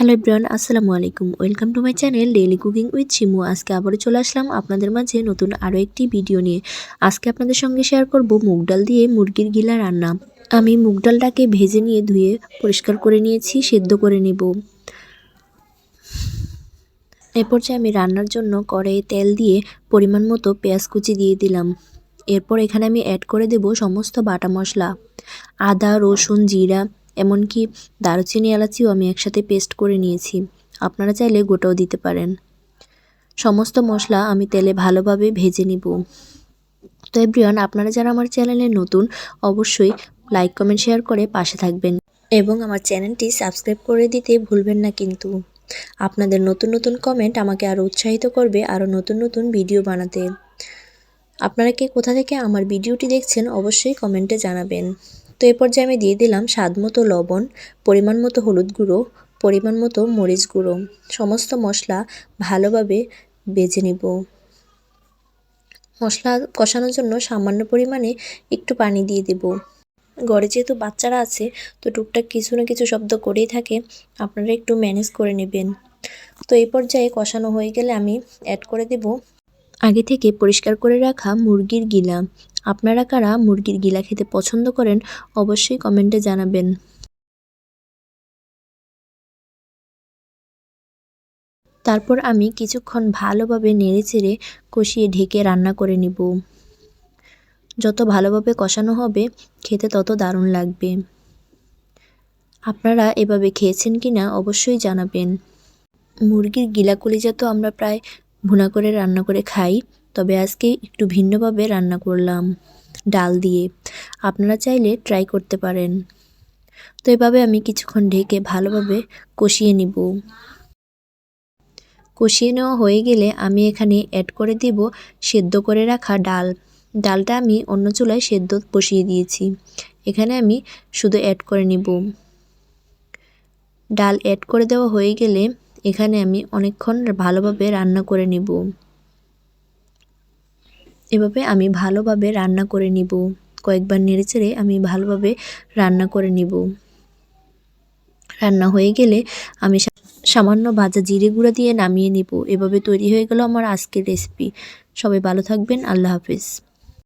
Hello everyone, আসসালামু আলাইকুম। Welcome to my channel daily cooking with Shimu. আজকে আবারও চলে আসলাম আপনাদের মাঝে নতুন আরও একটি ভিডিও নিয়ে। আজকে আপনাদের সঙ্গে শেয়ার করব মুগ ডাল দিয়ে মুরগির গিলা রান্না। আমি মুগ ডালটাকে ভেজে নিয়ে ধুয়ে পরিষ্কার করে নিয়েছি, সেদ্ধ করে নেব। এরপর যে আমি রান্নার জন্য কড়াইয়ে তেল দিয়ে পরিমাণ মতো পেঁয়াজ কুচি দিয়ে দিলাম। এরপর এখানে আমি অ্যাড করে দেব সমস্ত বাটা মশলা। আদা, রসুন, জিরা এমনকি দারুচিনি এলাচিও আমি একসাথে পেস্ট করে নিয়েছি। আপনারা চাইলে গোটাও দিতে পারেন। সমস্ত মশলা আমি তেলে ভালোভাবে ভেজে নিব। তো এভরিওয়ান, আপনারা যারা আমার চ্যানেলে নতুন, অবশ্যই লাইক, কমেন্ট, শেয়ার করে পাশে থাকবেন। এবং আমার চ্যানেলটি সাবস্ক্রাইব করে দিতে ভুলবেন না কিন্তু। আপনাদের নতুন নতুন কমেন্ট আমাকে আরও উৎসাহিত করবে আরও নতুন নতুন ভিডিও বানাতে। আপনারা কে কোথা থেকে আমার ভিডিওটি দেখছেন, অবশ্যই কমেন্টে জানাবেন। তো এ পর্যায়ে আমি দিয়ে দিলাম স্বাদ মতো লবণ, পরিমাণ মতো হলুদ গুঁড়ো, পরিমাণ মতো মরিচ গুঁড়ো। সমস্ত মশলা ভালোভাবে বেজে নিব। মশলা কষানোর জন্য সামান্য পরিমাণে একটু পানি দিয়ে দেব। ঘরে যেহেতু বাচ্চারা আছে, তো টুকটাক কিছু না কিছু শব্দ করেই থাকে, আপনারা একটু ম্যানেজ করে নেবেন। তো এই পর্যায়ে কষানো হয়ে গেলে আমি অ্যাড করে দেব। আগে থেকে পরিষ্কার করে রাখা মুরগির গিলা। আপনারা কারা মুরগির গিলা খেতে পছন্দ করেন, অবশ্যই কমেন্টে জানাবেন। তারপর আমি কিছুক্ষণ ভালোভাবে নেড়েচেড়ে কষিয়ে ঢেকে রান্না করে নিব। যত ভালোভাবে কষানো হবে, খেতে তত দারুণ লাগবে। আপনারা এভাবে খেয়েছেন কি না অবশ্যই জানাবেন। মুরগির গিলা কলিজা তো আমরা প্রায় ভুনা করে রান্না করে খাই। তবে আজকে একটু ভিন্নভাবে রান্না করলাম। ডাল দিয়ে। আপনারা চাইলে ট্রাই করতে পারেন। তো এভাবে আমি কিছুক্ষণ ঢেকে ভালোভাবে কষিয়ে নিব। কষিয়ে নেওয়া হয়ে গেলে আমি এখানে অ্যাড করে দিব সেদ্ধ করে রাখা ডাল। ডালটা আমি অন্য চুলায় সেদ্ধ বসিয়ে দিয়েছি। এখানে আমি শুধু অ্যাড করে নিব। ডাল অ্যাড করে দেওয়া হয়ে গেলে এখানে আমি অনেকক্ষণ ভালোভাবে রান্না করে নিব। এভাবে আমি ভালোভাবে রান্না করে নিব। কয়েকবার নেড়েচেড়ে আমি ভালোভাবে রান্না করে নিব। রান্না হয়ে গেলে আমি সামান্য ভাজা জিরে গুঁড়া দিয়ে নামিয়ে নিব। এভাবে তৈরি হয়ে গেল আমার আজকের রেসিপি সবাই ভালো থাকবেন। আল্লাহ হাফিজ।